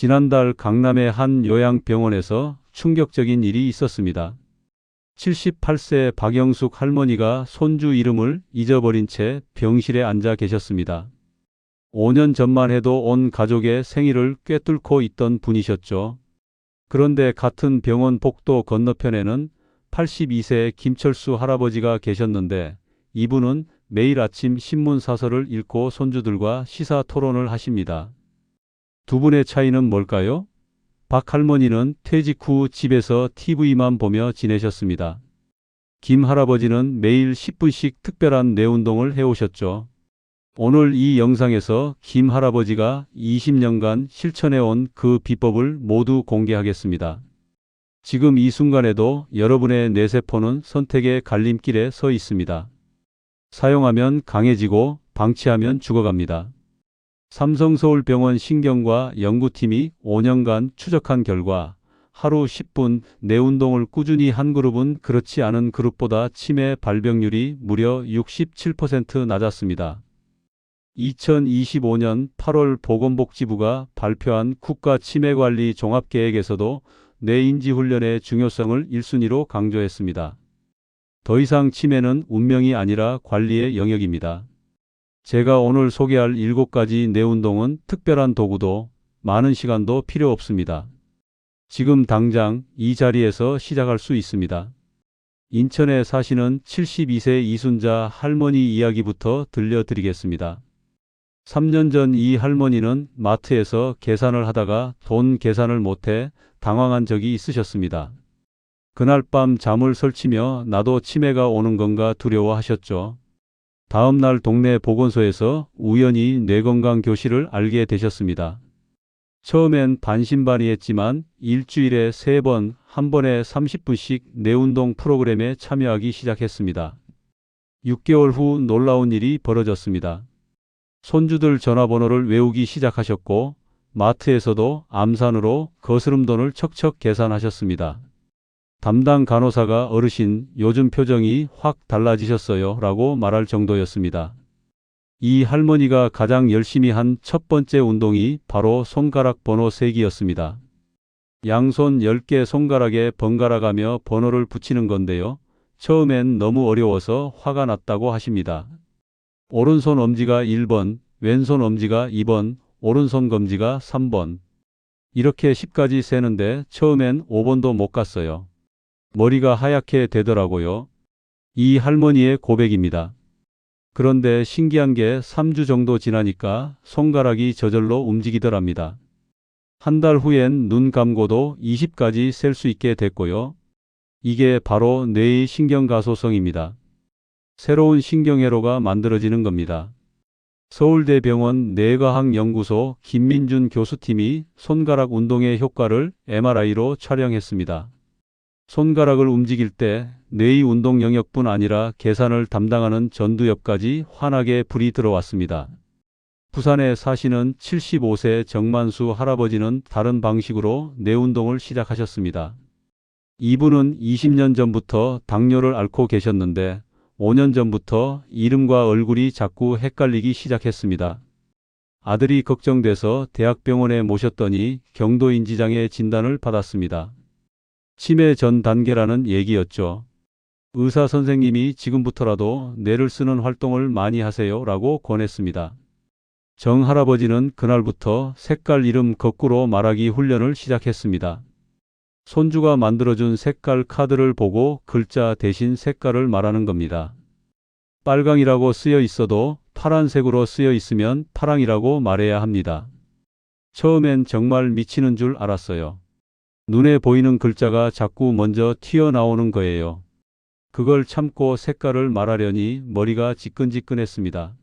지난달 강남의 한 요양병원에서 충격적인 일이 있었습니다. 78세 박영숙 할머니가 손주 이름을 잊어버린 채 병실에 앉아 계셨습니다. 5년 전만 해도 온 가족의 생일을 꿰뚫고 있던 분이셨죠. 그런데 같은 병원 복도 건너편에는 82세 김철수 할아버지가 계셨는데 이분은 매일 아침 신문 사설을 읽고 손주들과 시사 토론을 하십니다. 두 분의 차이는 뭘까요? 박 할머니는 퇴직 후 집에서 TV만 보며 지내셨습니다. 김 할아버지는 매일 10분씩 특별한 뇌운동을 해오셨죠. 오늘 이 영상에서 김 할아버지가 20년간 실천해온 그 비법을 모두 공개하겠습니다. 지금 이 순간에도 여러분의 뇌세포는 선택의 갈림길에 서 있습니다. 사용하면 강해지고 방치하면 죽어갑니다. 삼성서울병원 신경과 연구팀이 5년간 추적한 결과 하루 10분 뇌운동을 꾸준히 한 그룹은 그렇지 않은 그룹보다 치매 발병률이 무려 67% 낮았습니다. 2025년 8월 보건복지부가 발표한 국가치매관리 종합계획에서도 뇌인지훈련의 중요성을 1순위로 강조했습니다. 더 이상 치매는 운명이 아니라 관리의 영역입니다. 제가 오늘 소개할 7가지 뇌운동은 특별한 도구도 많은 시간도 필요 없습니다. 지금 당장 이 자리에서 시작할 수 있습니다. 인천에 사시는 72세 이순자 할머니 이야기부터 들려드리겠습니다. 3년 전 이 할머니는 마트에서 계산을 하다가 돈 계산을 못해 당황한 적이 있으셨습니다. 그날 밤 잠을 설치며 나도 치매가 오는 건가 두려워하셨죠. 다음 날 동네 보건소에서 우연히 뇌건강 교실을 알게 되셨습니다. 처음엔 반신반의했지만 일주일에 3번, 한 번에 30분씩 뇌운동 프로그램에 참여하기 시작했습니다. 6개월 후 놀라운 일이 벌어졌습니다. 손주들 전화번호를 외우기 시작하셨고 마트에서도 암산으로 거스름돈을 척척 계산하셨습니다. 담당 간호사가 어르신 요즘 표정이 확 달라지셨어요 라고 말할 정도였습니다. 이 할머니가 가장 열심히 한 첫 번째 운동이 바로 손가락 번호 세기였습니다. 양손 10개 손가락에 번갈아 가며 번호를 붙이는 건데요. 처음엔 너무 어려워서 화가 났다고 하십니다. 오른손 엄지가 1번, 왼손 엄지가 2번, 오른손 검지가 3번. 이렇게 10까지 세는데 처음엔 5번도 못 갔어요. 머리가 하얗게 되더라고요. 이 할머니의 고백입니다. 그런데 신기한 게 3주 정도 지나니까 손가락이 저절로 움직이더랍니다. 한 달 후엔 눈 감고도 20까지 셀 수 있게 됐고요. 이게 바로 뇌의 신경가소성입니다. 새로운 신경회로가 만들어지는 겁니다. 서울대병원 뇌과학연구소 김민준 교수팀이 손가락 운동의 효과를 MRI로 촬영했습니다. 손가락을 움직일 때 뇌의 운동 영역뿐 아니라 계산을 담당하는 전두엽까지 환하게 불이 들어왔습니다. 부산에 사시는 75세 정만수 할아버지는 다른 방식으로 뇌 운동을 시작하셨습니다. 이분은 20년 전부터 당뇨를 앓고 계셨는데 5년 전부터 이름과 얼굴이 자꾸 헷갈리기 시작했습니다. 아들이 걱정돼서 대학병원에 모셨더니 경도인지장애 진단을 받았습니다. 치매 전 단계라는 얘기였죠. 의사 선생님이 지금부터라도 뇌를 쓰는 활동을 많이 하세요 라고 권했습니다. 정 할아버지는 그날부터 색깔 이름 거꾸로 말하기 훈련을 시작했습니다. 손주가 만들어준 색깔 카드를 보고 글자 대신 색깔을 말하는 겁니다. 빨강이라고 쓰여 있어도 파란색으로 쓰여 있으면 파랑이라고 말해야 합니다. 처음엔 정말 미치는 줄 알았어요. 눈에 보이는 글자가 자꾸 먼저 튀어나오는 거예요. 그걸 참고 색깔을 말하려니 머리가 지끈지끈했습니다.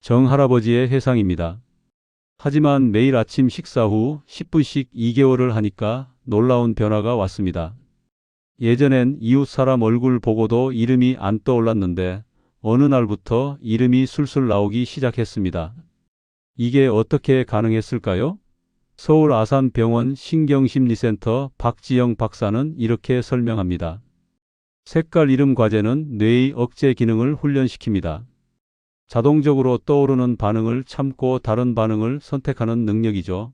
정 할아버지의 회상입니다. 하지만 매일 아침 식사 후 10분씩 2개월을 하니까 놀라운 변화가 왔습니다. 예전엔 이웃 사람 얼굴 보고도 이름이 안 떠올랐는데 어느 날부터 이름이 술술 나오기 시작했습니다. 이게 어떻게 가능했을까요? 서울 아산병원 신경심리센터 박지영 박사는 이렇게 설명합니다. 색깔 이름 과제는 뇌의 억제 기능을 훈련시킵니다. 자동적으로 떠오르는 반응을 참고 다른 반응을 선택하는 능력이죠.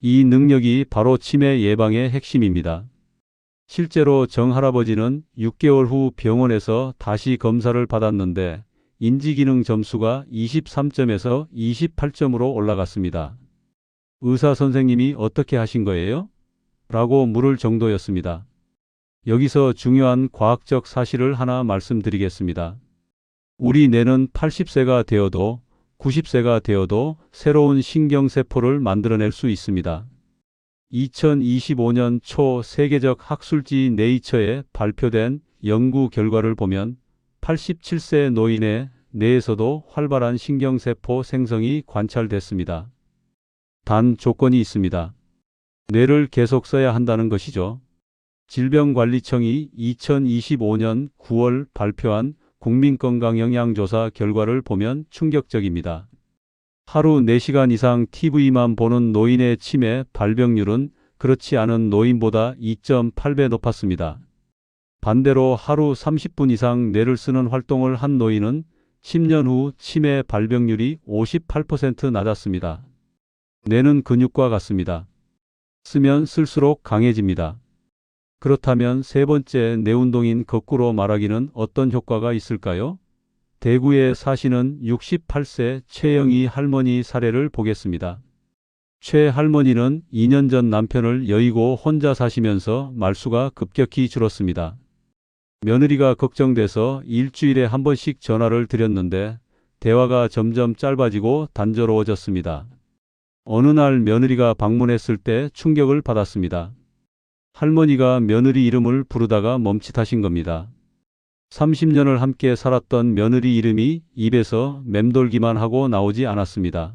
이 능력이 바로 치매 예방의 핵심입니다. 실제로 정 할아버지는 6개월 후 병원에서 다시 검사를 받았는데 인지기능 점수가 23점에서 28점으로 올라갔습니다. 의사 선생님이 어떻게 하신 거예요? 라고 물을 정도였습니다. 여기서 중요한 과학적 사실을 하나 말씀드리겠습니다. 우리 뇌는 80세가 되어도 90세가 되어도 새로운 신경세포를 만들어낼 수 있습니다. 2025년 초 세계적 학술지 네이처에 발표된 연구 결과를 보면 87세 노인의 뇌에서도 활발한 신경세포 생성이 관찰됐습니다. 단 조건이 있습니다. 뇌를 계속 써야 한다는 것이죠. 질병관리청이 2025년 9월 발표한 국민건강영양조사 결과를 보면 충격적입니다. 하루 4시간 이상 TV만 보는 노인의 치매 발병률은 그렇지 않은 노인보다 2.8배 높았습니다. 반대로 하루 30분 이상 뇌를 쓰는 활동을 한 노인은 10년 후 치매 발병률이 58% 낮았습니다. 뇌는 근육과 같습니다. 쓰면 쓸수록 강해집니다. 그렇다면 세 번째 뇌운동인 거꾸로 말하기는 어떤 효과가 있을까요? 대구에 사시는 68세 최영희 할머니 사례를 보겠습니다. 최 할머니는 2년 전 남편을 여의고 혼자 사시면서 말수가 급격히 줄었습니다. 며느리가 걱정돼서 일주일에 한 번씩 전화를 드렸는데 대화가 점점 짧아지고 단조로워졌습니다. 어느 날 며느리가 방문했을 때 충격을 받았습니다. 할머니가 며느리 이름을 부르다가 멈칫하신 겁니다. 30년을 함께 살았던 며느리 이름이 입에서 맴돌기만 하고 나오지 않았습니다.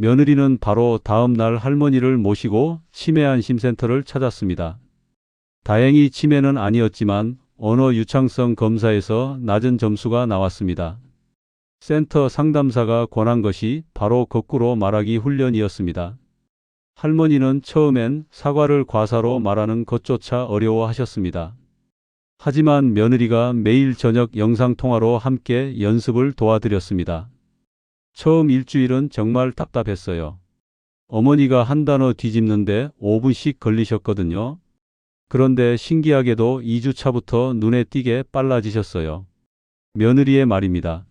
며느리는 바로 다음 날 할머니를 모시고 치매 안심센터를 찾았습니다. 다행히 치매는 아니었지만 언어 유창성 검사에서 낮은 점수가 나왔습니다. 센터 상담사가 권한 것이 바로 거꾸로 말하기 훈련이었습니다. 할머니는 처음엔 사과를 과사로 말하는 것조차 어려워하셨습니다. 하지만 며느리가 매일 저녁 영상통화로 함께 연습을 도와드렸습니다. 처음 일주일은 정말 답답했어요. 어머니가 한 단어 뒤집는데 5분씩 걸리셨거든요. 그런데 신기하게도 2주차부터 눈에 띄게 빨라지셨어요. 며느리의 말입니다.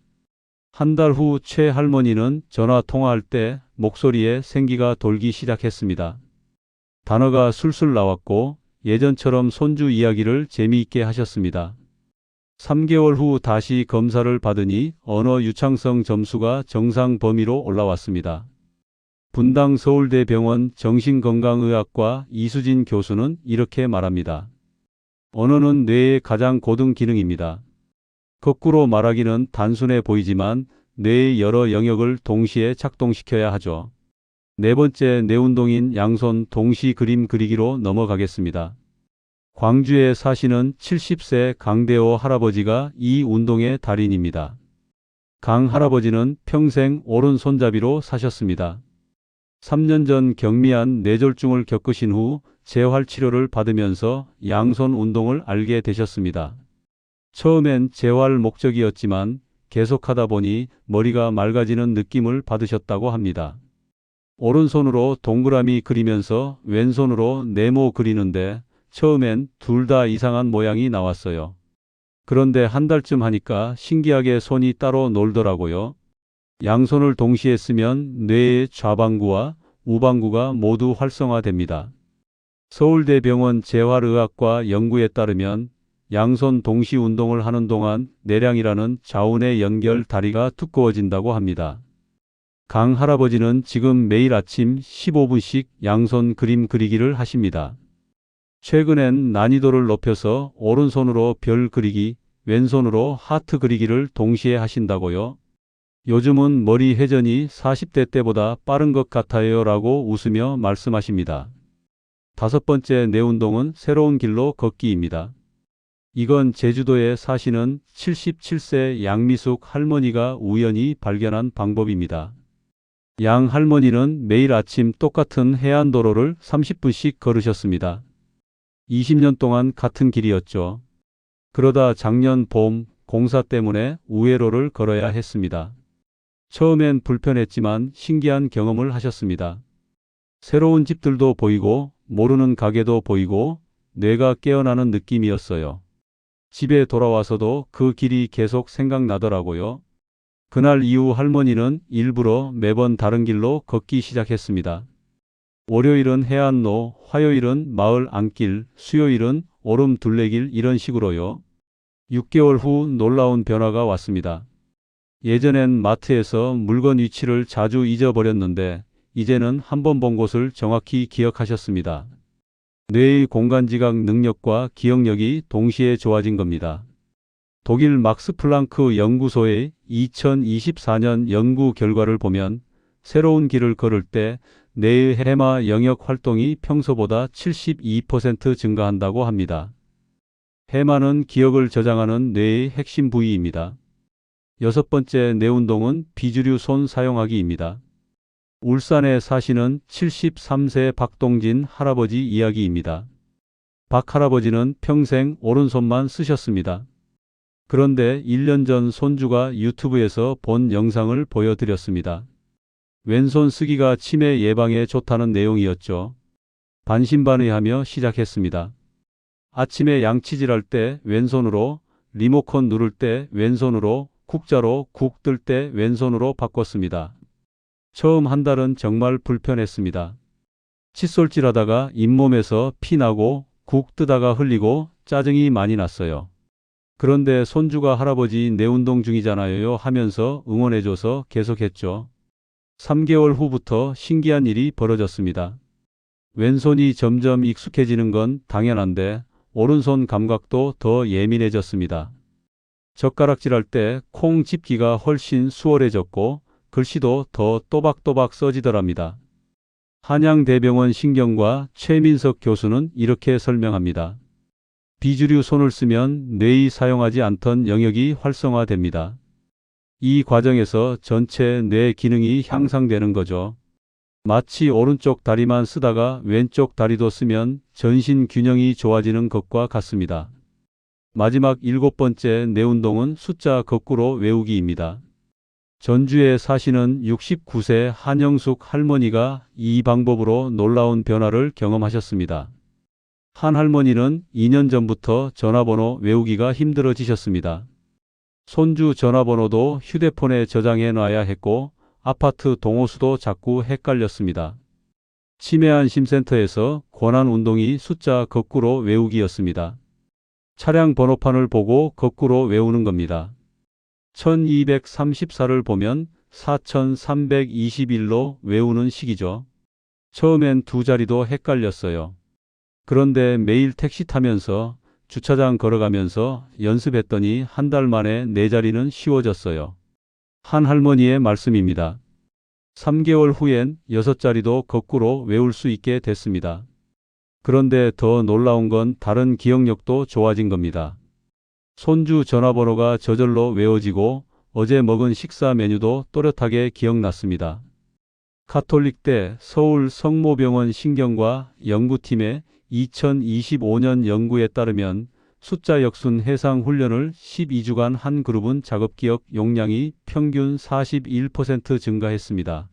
한 달 후 최 할머니는 전화 통화할 때 목소리에 생기가 돌기 시작했습니다. 단어가 술술 나왔고 예전처럼 손주 이야기를 재미있게 하셨습니다. 3개월 후 다시 검사를 받으니 언어 유창성 점수가 정상 범위로 올라왔습니다. 분당 서울대병원 정신건강의학과 이수진 교수는 이렇게 말합니다. 언어는 뇌의 가장 고등 기능입니다. 거꾸로 말하기는 단순해 보이지만 뇌의 여러 영역을 동시에 작동시켜야 하죠. 네 번째 뇌운동인 양손 동시 그림 그리기로 넘어가겠습니다. 광주에 사시는 70세 강대호 할아버지가 이 운동의 달인입니다. 강 할아버지는 평생 오른손잡이로 사셨습니다. 3년 전 경미한 뇌졸중을 겪으신 후 재활 치료를 받으면서 양손 운동을 알게 되셨습니다. 처음엔 재활 목적이었지만 계속하다 보니 머리가 맑아지는 느낌을 받으셨다고 합니다. 오른손으로 동그라미 그리면서 왼손으로 네모 그리는데 처음엔 둘 다 이상한 모양이 나왔어요. 그런데 한 달쯤 하니까 신기하게 손이 따로 놀더라고요. 양손을 동시에 쓰면 뇌의 좌방구와 우방구가 모두 활성화됩니다. 서울대병원 재활의학과 연구에 따르면 양손 동시 운동을 하는 동안 내량이라는 좌우의 연결 다리가 두꺼워진다고 합니다. 강 할아버지는 지금 매일 아침 15분씩 양손 그림 그리기를 하십니다. 최근엔 난이도를 높여서 오른손으로 별 그리기, 왼손으로 하트 그리기를 동시에 하신다고요. 요즘은 머리 회전이 40대 때보다 빠른 것 같아요 라고 웃으며 말씀하십니다. 다섯 번째 뇌운동은 새로운 길로 걷기입니다. 이건 제주도에 사시는 77세 양미숙 할머니가 우연히 발견한 방법입니다. 양 할머니는 매일 아침 똑같은 해안도로를 30분씩 걸으셨습니다. 20년 동안 같은 길이었죠. 그러다 작년 봄 공사 때문에 우회로를 걸어야 했습니다. 처음엔 불편했지만 신기한 경험을 하셨습니다. 새로운 집들도 보이고 모르는 가게도 보이고 뇌가 깨어나는 느낌이었어요. 집에 돌아와서도 그 길이 계속 생각나더라고요. 그날 이후 할머니는 일부러 매번 다른 길로 걷기 시작했습니다. 월요일은 해안로, 화요일은 마을 안길, 수요일은 오름 둘레길 이런 식으로요. 6개월 후 놀라운 변화가 왔습니다. 예전엔 마트에서 물건 위치를 자주 잊어버렸는데 이제는 한 번 본 곳을 정확히 기억하셨습니다. 뇌의 공간지각 능력과 기억력이 동시에 좋아진 겁니다. 독일 막스 플랑크 연구소의 2024년 연구 결과를 보면 새로운 길을 걸을 때 뇌의 해마 영역 활동이 평소보다 72% 증가한다고 합니다. 해마는 기억을 저장하는 뇌의 핵심 부위입니다. 여섯 번째 뇌운동은 비주류 손 사용하기입니다. 울산에 사시는 73세 박동진 할아버지 이야기입니다. 박 할아버지는 평생 오른손만 쓰셨습니다. 그런데 1년 전 손주가 유튜브에서 본 영상을 보여드렸습니다. 왼손 쓰기가 치매 예방에 좋다는 내용이었죠. 반신반의하며 시작했습니다. 아침에 양치질할 때 왼손으로, 리모컨 누를 때 왼손으로, 국자로 국 뜰 때 왼손으로 바꿨습니다. 처음 한 달은 정말 불편했습니다. 칫솔질 하다가 잇몸에서 피 나고 국 뜨다가 흘리고 짜증이 많이 났어요. 그런데 손주가 할아버지 내 운동 중이잖아요 하면서 응원해줘서 계속했죠. 3개월 후부터 신기한 일이 벌어졌습니다. 왼손이 점점 익숙해지는 건 당연한데 오른손 감각도 더 예민해졌습니다. 젓가락질할 때 콩 집기가 훨씬 수월해졌고 글씨도 더 또박또박 써지더랍니다. 한양대병원 신경과 최민석 교수는 이렇게 설명합니다. 비주류 손을 쓰면 뇌의 사용하지 않던 영역이 활성화됩니다. 이 과정에서 전체 뇌 기능이 향상되는 거죠. 마치 오른쪽 다리만 쓰다가 왼쪽 다리도 쓰면 전신 균형이 좋아지는 것과 같습니다. 마지막 일곱 번째 뇌 운동은 숫자 거꾸로 외우기입니다. 전주에 사시는 69세 한영숙 할머니가 이 방법으로 놀라운 변화를 경험하셨습니다. 한 할머니는 2년 전부터 전화번호 외우기가 힘들어지셨습니다. 손주 전화번호도 휴대폰에 저장해 놔야 했고 아파트 동호수도 자꾸 헷갈렸습니다. 치매안심센터에서 권한 운동이 숫자 거꾸로 외우기였습니다. 차량 번호판을 보고 거꾸로 외우는 겁니다. 1234를 보면 4321로 외우는 식이죠. 처음엔 두 자리도 헷갈렸어요. 그런데 매일 택시 타면서 주차장 걸어가면서 연습했더니 한 달 만에 네 자리는 쉬워졌어요. 한 할머니의 말씀입니다. 3개월 후엔 여섯 자리도 거꾸로 외울 수 있게 됐습니다. 그런데 더 놀라운 건 다른 기억력도 좋아진 겁니다. 손주 전화번호가 저절로 외워지고 어제 먹은 식사 메뉴도 또렷하게 기억났습니다. 카톨릭대 서울 성모병원 신경과 연구팀의 2025년 연구에 따르면 숫자 역순 해상 훈련을 12주간 한 그룹은 작업 기억 용량이 평균 41% 증가했습니다.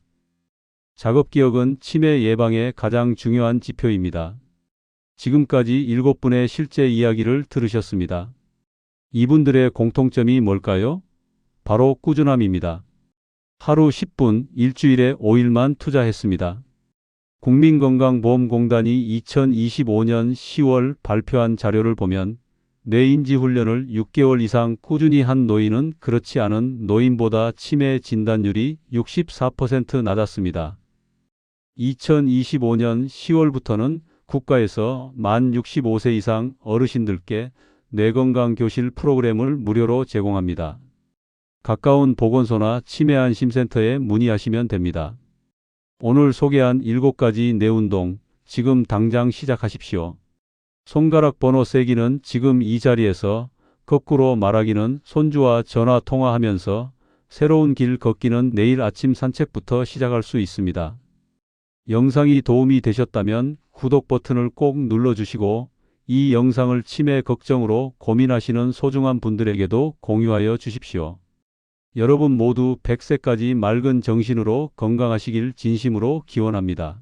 작업 기억은 치매 예방에 가장 중요한 지표입니다. 지금까지 7분의 실제 이야기를 들으셨습니다. 이분들의 공통점이 뭘까요? 바로 꾸준함입니다. 하루 10분, 일주일에 5일만 투자했습니다. 국민건강보험공단이 2025년 10월 발표한 자료를 보면 뇌인지 훈련을 6개월 이상 꾸준히 한 노인은 그렇지 않은 노인보다 치매 진단율이 64% 낮았습니다. 2025년 10월부터는 국가에서 만 65세 이상 어르신들께 뇌건강 교실 프로그램을 무료로 제공합니다. 가까운 보건소나 치매안심센터에 문의하시면 됩니다. 오늘 소개한 7가지 뇌운동 지금 당장 시작하십시오. 손가락 번호 세기는 지금 이 자리에서 거꾸로 말하기는 손주와 전화 통화하면서 새로운 길 걷기는 내일 아침 산책부터 시작할 수 있습니다. 영상이 도움이 되셨다면 구독 버튼을 꼭 눌러주시고 이 영상을 치매 걱정으로 고민하시는 소중한 분들에게도 공유하여 주십시오. 여러분 모두 100세까지 맑은 정신으로 건강하시길 진심으로 기원합니다.